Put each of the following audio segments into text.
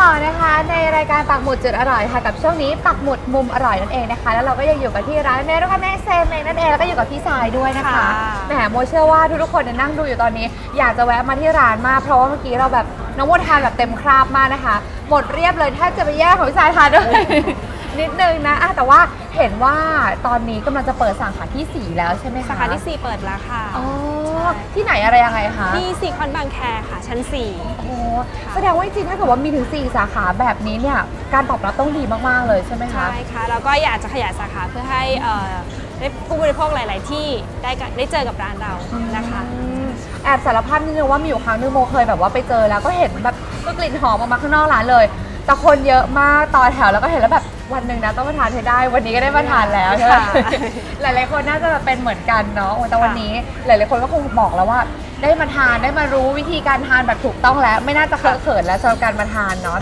ต่อนะคะในรายการปักหมุดจุดอร่อยค่ะกับช่วงนี้ปักหมุดมุมอร่อยนั่นเองนะคะ แล้วเราก็ยังอยู่กันที่ร้านเมรุคาเมเซมเองนั่นเองแล้วก็อยู่กับพี่สายด้วยนะคะค่ะแหมโมเชื่อว่าทุกๆคนเนี่ยนั่งดูอยู่ตอนนี้ อยากจะแวะมาที่ร้านมากเพราะว่าเมื่อกี้เราแบบน้องโมทานแบบเต็มคราบมากนะคะ หมดเรียบเลยแทบจะไปแย่งของพี่สายทานด้วย นิดนึงนะอะแต่ว่าเห็นว่าตอนนี้กำลังจะเปิดสาขาที่ 4 แล้วใช่ไหมคะสาขาที่ 4 เปิดแล้วค่ะอ๋อที่ไหนอะไรยังไงคะที่ซีคอนบางแคค่ะ ชั้น 4 โอ้แสดงว่าจริงๆถ้าเกิดว่ามีถึง 4 สาขาแบบนี้เนี่ยการตอบรับต้องดีมากๆเลยใช่ไหมคะใช่ค่ะแล้วก็อยากจะขยายสาขาเพื่อให้เอ่อได้ผู้บริโภคหลาย ๆ ที่ได้กับได้เจอกับร้านเรานะคะอืมแอบสารภาพนิดนึงว่ามีอยู่ครั้งนึงโมเคยแบบว่าไปเจอแล้วก็เห็นแบบก็กลิ่นหอมออกมาข้างนอกร้านเลยแต่คนเยอะมากต่อแถวแล้วก็เห็นแล้วแบบ วันหนึ่งนะต้องมาทานให้ได้ วันนี้ก็ได้มาทานแล้วใช่ไหมค่ะหลายๆคนน่าจะเป็นเหมือนกันเนาะโอ้แต่วันค่ะนี้หลายๆคนก็คงบอกแล้วว่า ได้มาทานได้มารู้วิธีการทานแบบถูกต้องแล้ว ไม่น่าจะเคอะเขินแล้วสำหรับการมาทานเนาะ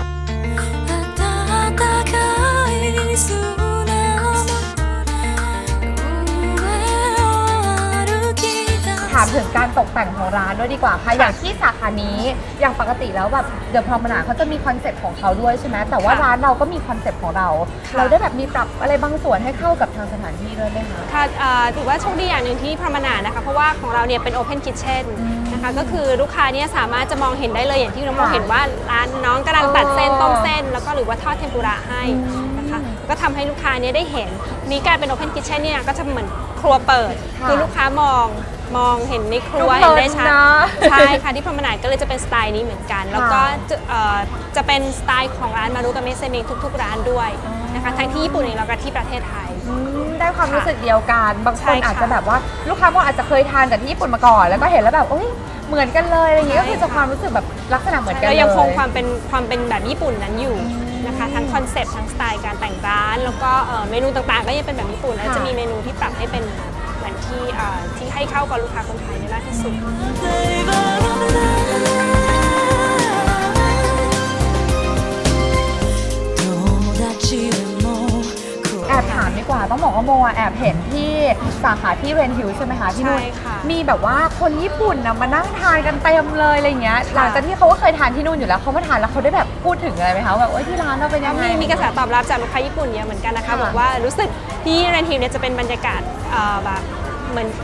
ามถึงการตกแต่งของร้านด้วยดีกว่าค่ะอย่างที่สาขานี้อย่างปกติแล้วแบบเดอะพรอมนาเขาจะมีคอนเซ็ปต์ของเขาด้วยใช่ไหมแต่ว่าค่ะร้านเราก็มีคอนเซ็ปต์ของเรา ค่ะ เราได้แบบมีปรับอะไรบางส่วนให้เข้ากับทางสถานที่ด้วยไหมคะ ค่ะเอ่อถือว่าโชคดีอย่างหนึ่งที่พรหมนานะคะ เพราะว่าของเราเนี่ยเป็น Open Kitchen อืมนะคะ ก็คือลูกค้าเนี่ยสามารถจะมองเห็นได้เลยอย่างที่น้องมองค่ะเห็นว่าร้านน้องกำลังตัดเส้นอ๋อต้มเส้น แล้วก็หรือว่าทอดเทมปุระให้อืมนะคะ ก็ทำให้ลูกค้าเนี่ยได้เห็นนี่กลายเป็น Open Kitchen เนี่ยก็จะเหมือนครัวเปิด ค่ะ คือลูกค้ามอง มองเห็นในครัวดูเพลินเห็นได้ชัดนะใช่ค่ะที่พรหมนาก็เลยจะเป็นสไตล์นี้เหมือนกัน แล้วก็จะเอ่อจะเป็นสไตล์ของร้านมารุกาเมเซเมงทุก ๆ ร้านด้วยนะคะทั้งที่ญี่ปุ่นเองแล้วก็ที่ประเทศไทยอืมได้ความรู้สึกเดียวกัน บางคใช่นค่ะอาจจะแบบว่าลูกค้าบางอาจจะเคยทานแต่ที่ญี่ปุ่นมาก่อน แล้วก็เห็นแล้วแบบเอ้ยเหมือนกันเลยอะไรอย่างเงี้ยใช่ก็คือจะความรู้สึกแบบลักษณะเหมือนกันเราเลยยังคงความเป็นความเป็นแบบญี่ปุ่นนั้นอยู่นะคะ ทั้งคอนเซปต์ทั้งสไตล์การแต่งร้าน แล้วก็เอ่อเมนูต่างๆ ก็ยังเป็นแบบญี่ปุ่นแล้วค่ะจะมีเมนูที่ปรับให้เป็นเหมือน ที่ที่ให้เข้ากับลูกค้าคนไทยได้มากที่สุดแอบถามดีกว่าต้องบอกว่าโมแอบเห็นที่สาขาที่เรนฮิวใช่ไหมคะที่นู่นมีแบบว่าคนญี่ปุ่นนะมานั่งทานกันเต็มเลยอะไรเงี้ย หลังจากที่เขาก็เคยทานที่นู่นอยู่แล้วเขามาทานแล้วเขาได้แบบพูดถึงอะไรไหมคะแบบที่ร้านเราเป็นยังไง มีมีกระแสตอบรับจากลูกค้าญี่ปุ่นเยอะเหมือนกันนะคะบอกว่ารู้สึกที่เรนฮิวเนี่ยจะเป็นบรรยากาศแบบ เหมือน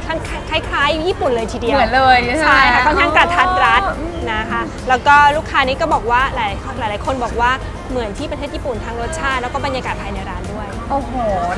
คล้ายๆ ญี่ปุ่นเลยทีเดียว เหมือนเลยใช่ไหมใช่ค่ะค่อนข้างกระทัดรัดอ๋ออืมนะคะ แล้วก็ลูกค้านี้ก็บอกว่าหลายหลายหลายคนบอกว่าเหมือนที่ประเทศญี่ปุ่นทั้งรสชาติ แล้วก็บรรยากาศภายในร้าน ด้วย โอ้โห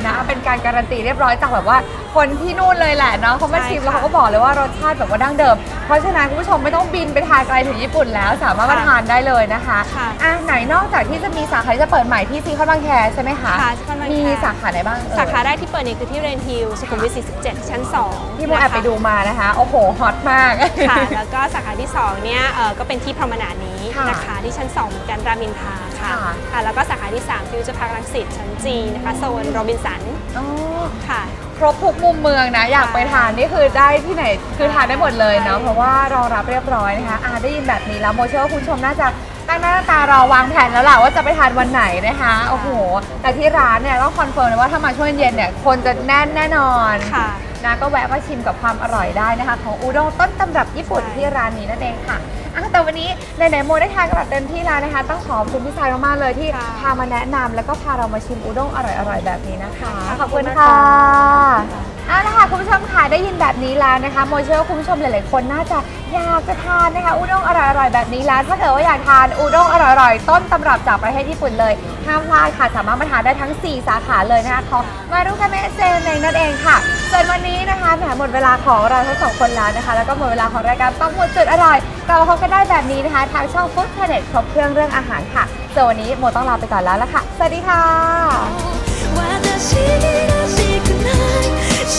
นะเป็นการการันตีเรียบร้อยจากแบบว่า คนที่นู่นเลยแหละเนาะเขามาใช่ชิมค่ะแล้วเขาก็บอกเลยว่ารสชาติแบบว่าดั้งเดิม เพราะฉะนั้นคุณผู้ชมไม่ต้องบินไปทานไกลถึงญี่ปุ่นแล้วสามารถมาค่ะทานได้เลยนะคะค่ะ อะไหนนอกจากที่จะมีสาขาที่จะเปิดใหม่ที่ซีคอนบางแคใช่ไหมคะค่ะซีคอนบางแค มีสาขาไหนบ้างเอ่ย สาขาแรกที่เปิดเนี่ยคือที่เรนฮิลสุขุมวิท 47 ชั้น2ที่โมแอบไปดูมานะคะ โอ้โห ฮอตมาก ค่ะ แล้วก็สาขาที่ 2 เนี่ยเอ่อก็เป็นที่พรหมนานี้ค่ะนะคะที่ชั้น2เหมือนกันรามอินทราค่ะค่ะ ค่ะ แล้วก็สาขาที่3ฟิวเจอร์พาร์ครังสิตชั้นจีนะคะโซนโรบินสันอ๋อค่ะ ครบทุกมุมเมืองนะ อยากไปทานนี่คือได้ที่ไหนคือทานได้หมดเลยเนาะใช่เพราะว่ารองรับเรียบร้อยนะคะอ่าได้ยินแบบนี้แล้วโมเชื่อว่าคุณผู้ชมน่าจะตั้งหน้าตารอวางแผนแล้วล่ะว่าจะไปทานวันไหนนะคะโอ้โหแต่ที่ร้านเนี่ยต้องคอนเฟิร์มเลยว่าถ้ามาช่วงเย็นเนี่ยคนจะแน่นแน่นอนค่ะ นะก็แวะมาชิมกับความอร่อยได้นะคะ ของอูด้งต้นตำรับญี่ปุ่นใช่ที่ร้านนี้นั่นเองค่ะอะแต่วันนี้ไหนๆโมได้ทานกันแบบเต็มที่แล้วนะคะ ต้องขอบคุณพี่ชายมากๆเลยที่ค่ะพามาแนะนำแล้วก็พาเรามาชิมอูด้งอร่อยๆแบบนี้นะคะขขออบบคุคุณณค่ะค่ะ เอาละค่ะคุณผู้ชมค่ะได้ยินแบบนี้แล้วนะคะโมเชื่อว่าคุณผู้ชมหลายๆคนน่าจะอยากจะทานนะคะอูด้งอร่อยๆแบบนี้แล้วถ้าเกิดว่าอยากทานอูด้งอร่อยๆต้นตำรับจากประเทศญี่ปุ่นเลยห้ามพลาดค่ะสามารถมาทานได้ทั้ง 4 สาขาเลยนะคะของมารุกาเมะเซนเองนั่นเองค่ะส่วนวันนี้นะคะแหมหมดเวลาของเราทั้งสองคนแล้วนะคะ แล้วก็หมดเวลาของรายการปักหมดจุดอร่อยเราพบกันได้แบบนี้นะคะทางช่อง Food Planet ครบเครื่องเรื่องอาหารค่ะส่วนวันนี้โมต้องลาไปก่อนแล้วละค่ะสวัสดีค่ะ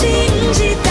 finge